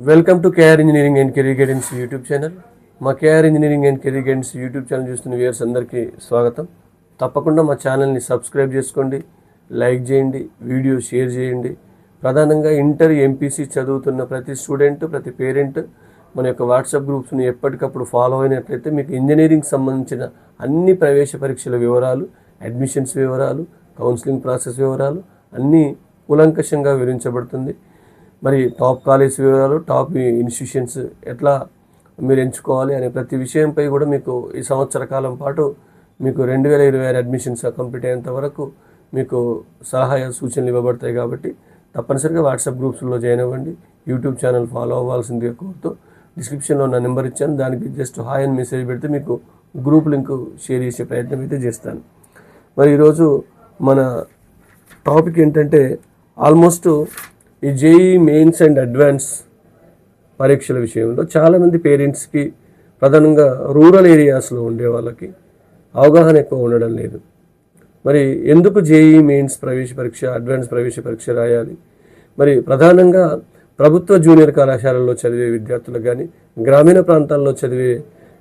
Welcome to KR engineering and career guidance YouTube channel మా KR engineering and career guidance YouTube channel చూస్తున్న viewers అందరికీ స్వాగతం. తప్పకుండా మా ఛానల్ని సబ్స్క్రైబ్ చేసుకోండి లైక్ చేయండి వీడియో షేర్ చేయండి. ప్రధానంగా ఇంటర్ ఎంపీసీ చదువుతున్న ప్రతి స్టూడెంట్ ప్రతి పేరెంట్ మన యొక్క వాట్సాప్ గ్రూప్స్ని ఎప్పటికప్పుడు ఫాలో అయినట్లయితే మీకు ఇంజనీరింగ్ సంబంధించిన అన్ని ప్రవేశ పరీక్షల వివరాలు అడ్మిషన్స్ వివరాలు కౌన్సిలింగ్ ప్రాసెస్ వివరాలు అన్నీ కూలంకషంగా వివరించబడుతుంది. మరి టాప్ కాలేజ్ వివరాలు టాప్ ఇన్స్టిట్యూషన్స్ ఎట్లా మీరు ఎంచుకోవాలి అనే ప్రతి విషయంపై కూడా మీకు ఈ సంవత్సర కాలం పాటు మీకు రెండు వేల ఇరవై ఆరు అడ్మిషన్స్ కంప్లీట్ అయ్యేంత వరకు మీకు సహాయ సూచనలు ఇవ్వబడతాయి కాబట్టి తప్పనిసరిగా వాట్సాప్ గ్రూప్స్లో జాయిన్ అవ్వండి. యూట్యూబ్ ఛానల్ ఫాలో అవ్వాల్సిందిగా కోరుతూ డిస్క్రిప్షన్లో నా నెంబర్ ఇచ్చాను. దానికి జస్ట్ హాయ్ అని మెసేజ్ పెడితే మీకు గ్రూప్ లింక్ షేర్ చేసే ప్రయత్నం అయితే చేస్తాను. మరి ఈరోజు మన టాపిక్ ఏంటంటే ఆల్మోస్ట్ ఈ జేఈ మెయిన్స్ అండ్ అడ్వాన్స్ పరీక్షల విషయంలో చాలామంది పేరెంట్స్కి ప్రధానంగా రూరల్ ఏరియాస్లో ఉండే వాళ్ళకి అవగాహన ఎక్కువ ఉండడం లేదు. మరి ఎందుకు జేఈ మెయిన్స్ ప్రవేశ పరీక్ష అడ్వాన్స్ ప్రవేశ పరీక్ష రాయాలి? మరి ప్రధానంగా ప్రభుత్వ జూనియర్ కళాశాలల్లో చదివే విద్యార్థులకు కానీ గ్రామీణ ప్రాంతాల్లో చదివే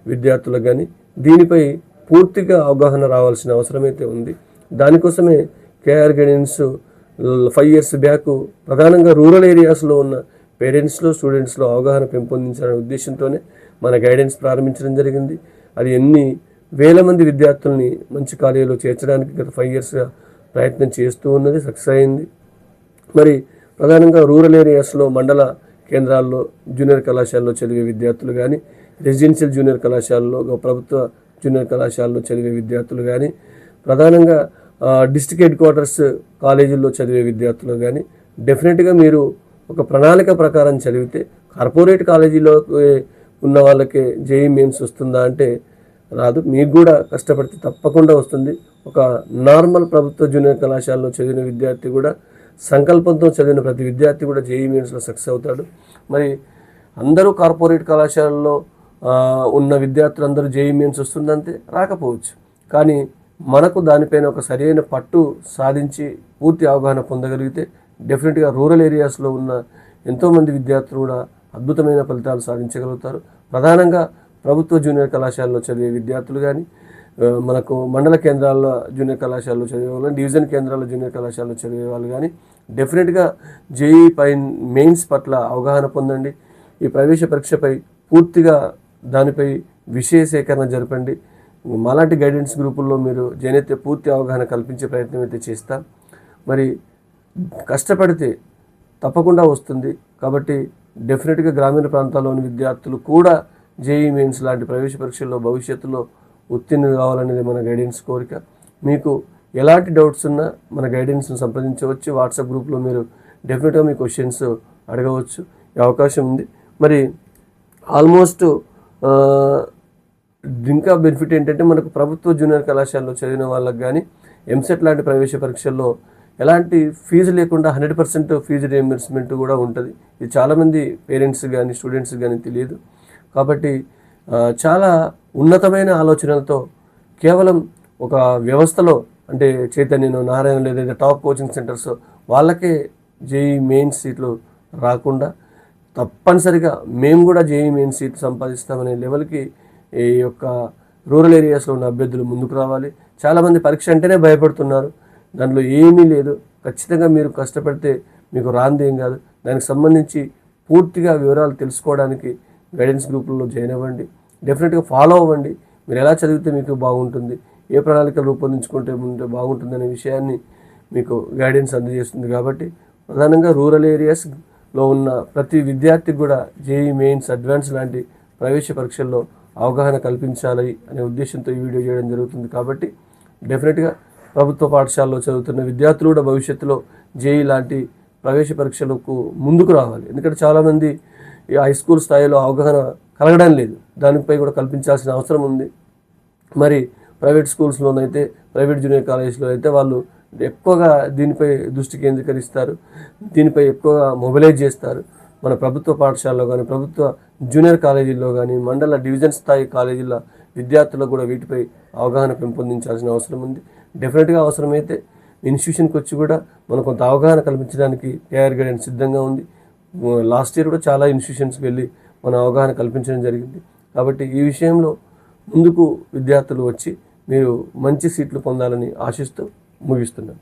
విద్యార్థులకు కానీ దీనిపై పూర్తిగా అవగాహన రావాల్సిన అవసరం అయితే ఉంది. దానికోసమే KR guidance five years back ప్రధానంగా రూరల్ ఏరియాస్లో ఉన్న పేరెంట్స్లో స్టూడెంట్స్లో అవగాహన పెంపొందించాలనే ఉద్దేశంతోనే మన గైడెన్స్ ప్రారంభించడం జరిగింది. అది ఎన్ని వేల మంది విద్యార్థుల్ని మంచి కాలేజీలో చేర్చడానికి గత ఫైవ్ ఇయర్స్గా ప్రయత్నం చేస్తూ ఉన్నది సక్సెస్ అయింది. మరి ప్రధానంగా రూరల్ ఏరియాస్లో మండల కేంద్రాల్లో జూనియర్ కళాశాలలో చదివే విద్యార్థులు కానీ రెసిడెన్షియల్ జూనియర్ కళాశాలలో ప్రభుత్వ జూనియర్ కళాశాలలో చదివే విద్యార్థులు కానీ ప్రధానంగా డిస్ట్రిక్ట్ హెడ్ క్వార్టర్స్ కాలేజీల్లో చదివే విద్యార్థులు కానీ డెఫినెట్గా మీరు ఒక ప్రణాళిక ప్రకారం చదివితే కార్పొరేట్ కాలేజీలో ఉన్న వాళ్ళకి జేఈ మెయిన్స్ వస్తుందా అంటే రాదు. మీకు కూడా కష్టపడితే తప్పకుండా వస్తుంది. ఒక నార్మల్ ప్రభుత్వ జూనియర్ కళాశాలలో చదివిన విద్యార్థి కూడా సంకల్పంతో చదివిన ప్రతి విద్యార్థి కూడా జేఈ మెయిన్స్లో సక్సెస్ అవుతాడు. మరి అందరూ కార్పొరేట్ కళాశాలలో ఉన్న విద్యార్థులు అందరూ జేఈ మెయిన్స్ వస్తుందంటే రాకపోవచ్చు. కానీ మనకు దానిపైన ఒక సరైన పట్టు సాధించి పూర్తి అవగాహన పొందగలిగితే డెఫినెట్గా రూరల్ ఏరియాస్లో ఉన్న ఎంతోమంది విద్యార్థులు కూడా అద్భుతమైన ఫలితాలు సాధించగలుగుతారు. ప్రధానంగా ప్రభుత్వ జూనియర్ కళాశాలలో చదివే విద్యార్థులు కానీ మనకు మండల కేంద్రాల్లో జూనియర్ కళాశాలలో చదివే వాళ్ళు డివిజన్ కేంద్రాల్లో జూనియర్ కళాశాలలో చదివే వాళ్ళు కానీ డెఫినెట్గా జేఈ పై మెయిన్స్ పట్ల అవగాహన పొందండి. ఈ ప్రవేశ పరీక్షపై పూర్తిగా దానిపై విషయ సేకరణ జరపండి. మాలాంటి గైడెన్స్ గ్రూపుల్లో మీరు జైనైతే పూర్తి అవగాహన కల్పించే ప్రయత్నం అయితే చేస్తాం. మరి కష్టపడితే తప్పకుండా వస్తుంది. కాబట్టి డెఫినెట్గా గ్రామీణ ప్రాంతాల్లోని విద్యార్థులు కూడా జేఈ మెయిన్స్ లాంటి ప్రవేశ పరీక్షల్లో భవిష్యత్తులో ఉత్తీర్ణులు కావాలనేది మన గైడెన్స్ కోరిక. మీకు ఎలాంటి డౌట్స్ ఉన్నా మన గైడెన్స్ను సంప్రదించవచ్చు. వాట్సాప్ గ్రూప్లో మీరు డెఫినెట్గా మీ క్వశ్చన్స్ అడగవచ్చు. అవకాశం ఉంది. మరి ఆల్మోస్ట్ ఇంకా బెనిఫిట్ ఏంటంటే మనకు ప్రభుత్వ జూనియర్ కళాశాలలో చదివిన వాళ్ళకి కానీ ఎంసెట్ లాంటి ప్రవేశ పరీక్షల్లో ఎలాంటి ఫీజు లేకుండా హండ్రెడ్ పర్సెంట్ ఫీజు రియంబర్స్మెంట్ కూడా ఉంటుంది. ఇది చాలామంది పేరెంట్స్ కానీ స్టూడెంట్స్ కానీ తెలియదు. కాబట్టి చాలా ఉన్నతమైన ఆలోచనలతో కేవలం ఒక వ్యవస్థలో అంటే చైతన్యను నారాయణ లేదా టాప్ కోచింగ్ సెంటర్స్ వాళ్ళకే జేఈ మెయిన్ సీట్లు రాకుండా తప్పనిసరిగా మేము కూడా జేఈ మెయిన్ సీట్ సంపాదిస్తామనే లెవెల్కి ఈ యొక్క రూరల్ ఏరియాస్లో ఉన్న అభ్యర్థులు ముందుకు రావాలి. చాలామంది పరీక్ష అంటేనే భయపడుతున్నారు. దాంట్లో ఏమీ లేదు. ఖచ్చితంగా మీరు కష్టపడితే మీకు రాంది ఏం కాదు. దానికి సంబంధించి పూర్తిగా వివరాలు తెలుసుకోవడానికి గైడెన్స్ గ్రూపుల్లో జాయిన్ అవ్వండి. డెఫినెట్గా ఫాలో అవ్వండి. మీరు ఎలా చదివితే మీకు బాగుంటుంది. ఏ ప్రణాళిక రూపొందించుకుంటే ముందు బాగుంటుంది అనే విషయాన్ని మీకు గైడెన్స్ అందజేస్తుంది కాబట్టి ప్రధానంగా రూరల్ ఏరియాస్లో ఉన్న ప్రతి విద్యార్థికి కూడా జేఈ మెయిన్స్ అడ్వాన్స్ లాంటి ప్రవేశ పరీక్షల్లో అవగాహన కల్పించాలి అనే ఉద్దేశంతో ఈ వీడియో చేయడం జరుగుతుంది కాబట్టి డెఫినెట్గా ప్రభుత్వ పాఠశాలలో చదువుతున్న విద్యార్థులు కూడా భవిష్యత్తులో జేఈ లాంటి ప్రవేశ పరీక్షలకు ముందుకు రావాలి. ఎందుకంటే చాలామంది ఈ హై స్కూల్ స్థాయిలో అవగాహన కలగడం లేదు. దానిపై కూడా కల్పించాల్సిన అవసరం ఉంది. మరి ప్రైవేట్ స్కూల్స్లోనైతే ప్రైవేట్ జూనియర్ కాలేజ్లో అయితే వాళ్ళు ఎక్కువగా దీనిపై దృష్టి కేంద్రీకరిస్తారు. దీనిపై ఎక్కువగా మొబిలైజ్ చేస్తారు. మన ప్రభుత్వ పాఠశాలలో కానీ ప్రభుత్వ జూనియర్ కాలేజీల్లో కానీ మండల డివిజన్ స్థాయి కాలేజీల విద్యార్థులకు కూడా వీటిపై అవగాహన పెంపొందించాల్సిన అవసరం ఉంది. డెఫినెట్గా అవసరమైతే ఇన్స్టిట్యూషన్కి వచ్చి కూడా మనం కొంత అవగాహన కల్పించడానికి కేఆర్ గైడెన్స్ సిద్ధంగా ఉంది. లాస్ట్ ఇయర్ కూడా చాలా ఇన్స్టిట్యూషన్స్కి వెళ్ళి మన అవగాహన కల్పించడం జరిగింది. కాబట్టి ఈ విషయంలో ముందుకు విద్యార్థులు వచ్చి మీరు మంచి సీట్లు పొందాలని ఆశిస్తూ ముగిస్తున్నాను.